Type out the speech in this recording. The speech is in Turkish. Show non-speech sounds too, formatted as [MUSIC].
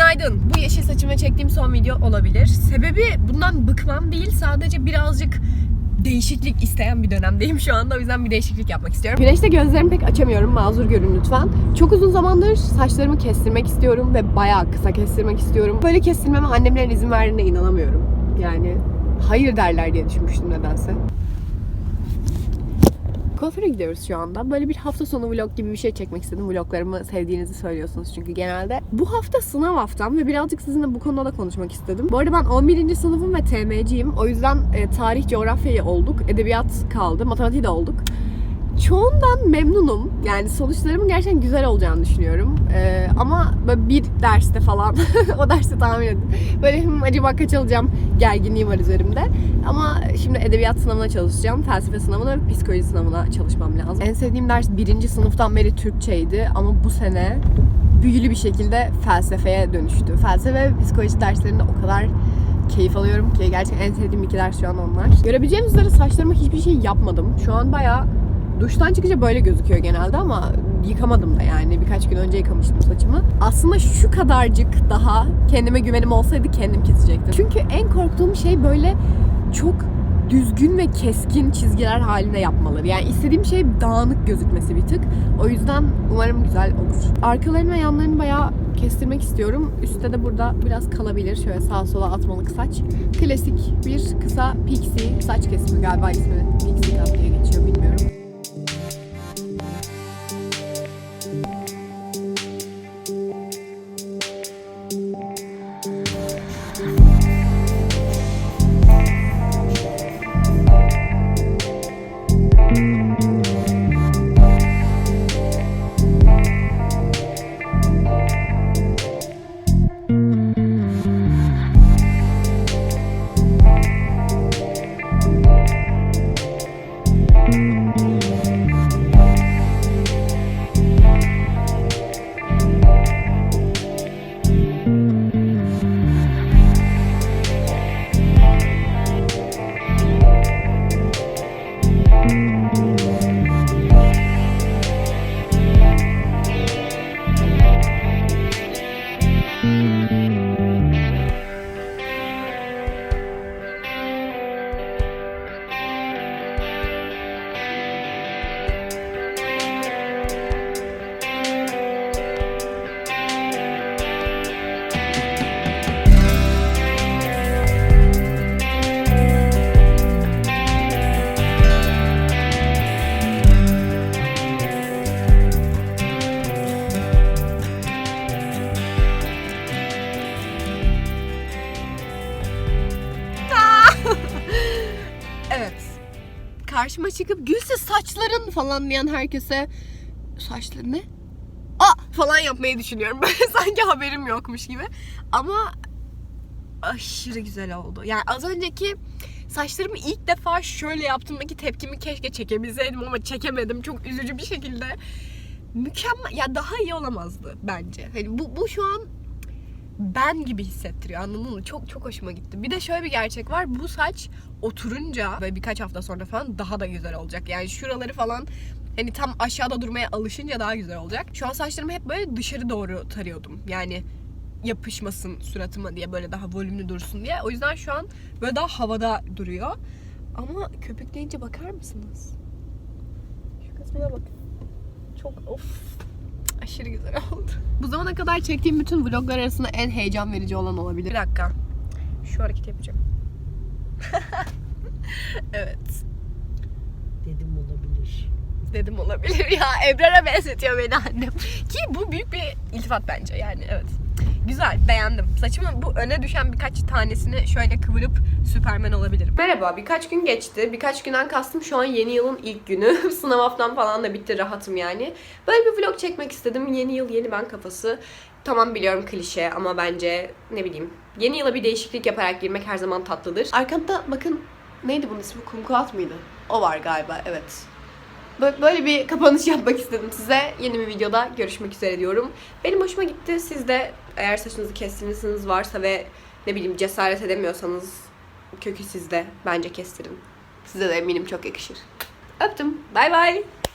Günaydın. Bu yeşil saçımla çektiğim son video olabilir. Sebebi bundan bıkmam değil. Sadece birazcık değişiklik isteyen bir dönemdeyim şu anda. O yüzden bir değişiklik yapmak istiyorum. Güneşte gözlerimi pek açamıyorum. Mazur görün lütfen. Çok uzun zamandır saçlarımı kestirmek istiyorum ve bayağı kısa kestirmek istiyorum. Böyle kestirmeme annemlerin izin verdiğine inanamıyorum. Yani hayır derler diye düşünmüştüm nedense. Kuaföre gidiyoruz şu anda. Böyle bir hafta sonu vlog gibi bir şey çekmek istedim. Vloglarımı sevdiğinizi söylüyorsunuz çünkü genelde. Bu hafta sınav haftam ve birazcık sizinle bu konuda da konuşmak istedim. Bu arada ben 11. sınıfım ve TM'ciyim. O yüzden e, tarih, coğrafyayı olduk. Edebiyat kaldı. Matematiği de olduk. Çoğundan memnunum. Yani sonuçlarımın gerçekten güzel olacağını düşünüyorum. Ee, ama böyle bir derste falan, [LAUGHS] o derste tahmin edin. Böyle "Hmm, acaba kaç alacağım gerginliği var üzerimde. Ama şimdi edebiyat sınavına çalışacağım. Felsefe sınavına ve psikoloji sınavına çalışmam lazım. En sevdiğim ders birinci sınıftan beri Türkçeydi. Ama bu sene büyülü bir şekilde felsefeye dönüştü. Felsefe ve psikoloji derslerinde o kadar keyif alıyorum ki gerçekten en sevdiğim iki ders şu an onlar. Görebileceğiniz üzere saçlarıma hiçbir şey yapmadım. Şu an bayağı Duştan çıkınca böyle gözüküyor genelde ama yıkamadım da yani. Birkaç gün önce yıkamıştım saçımı. Aslında şu kadarcık daha kendime güvenim olsaydı kendim kesecektim. Çünkü en korktuğum şey böyle çok düzgün ve keskin çizgiler halinde yapmaları. Yani istediğim şey dağınık gözükmesi bir tık. O yüzden umarım güzel olur. Arkalarını ve yanlarını bayağı kestirmek istiyorum. Üstte de burada biraz kalabilir. Şöyle sağa sola atmalık saç. Klasik bir kısa pixie saç kesimi galiba ismi. Pixie Karşıma çıkıp Gülse saçların falan diyen herkese saçları ne? Aa falan yapmayı düşünüyorum. [LAUGHS] Böyle sanki haberim yokmuş gibi. Ama aşırı güzel oldu. Yani az önceki saçlarımı ilk defa şöyle yaptığımdaki tepkimi keşke çekebilseydim ama çekemedim. Çok üzücü bir şekilde. Mükemmel. Ya daha iyi olamazdı bence. Hani bu, bu şu an ben gibi hissettiriyor anladın mı? Çok çok hoşuma gitti. Bir de şöyle bir gerçek var. Bu saç oturunca ve birkaç hafta sonra falan daha da güzel olacak. Yani şuraları falan hani tam aşağıda durmaya alışınca daha güzel olacak. Şu an saçlarımı hep böyle dışarı doğru tarıyordum. Yani yapışmasın suratıma diye böyle daha volümlü dursun diye. O yüzden şu an böyle daha havada duruyor. Ama köpükleyince bakar mısınız? Şu kısmına bakın. Çok of aşırı güzel oldu. Bu zamana kadar çektiğim bütün vloglar arasında en heyecan verici olan olabilir. Bir dakika. Şu hareket yapacağım. [LAUGHS] evet. Dedim olabilir. Dedim olabilir ya. Ebrar'a benzetiyor beni annem. Ki bu büyük bir iltifat bence yani evet. Güzel, beğendim. Saçımın bu öne düşen birkaç tanesini şöyle kıvırıp süpermen olabilirim. Merhaba, birkaç gün geçti. Birkaç günden kastım şu an yeni yılın ilk günü. [LAUGHS] Sınav haftam falan da bitti, rahatım yani. Böyle bir vlog çekmek istedim. Yeni yıl, yeni ben kafası. Tamam biliyorum klişe ama bence ne bileyim. Yeni yıla bir değişiklik yaparak girmek her zaman tatlıdır. Arkamda bakın neydi bunun ismi? Kumkuat mıydı? O var galiba, evet. Bö- Böyle bir kapanış yapmak istedim size. Yeni bir videoda görüşmek üzere diyorum. Benim hoşuma gitti. Siz de eğer saçınızı kestirmişsiniz varsa ve ne bileyim cesaret edemiyorsanız kökü sizde. Bence kestirin. Size de eminim çok yakışır. Öptüm. Bay bay.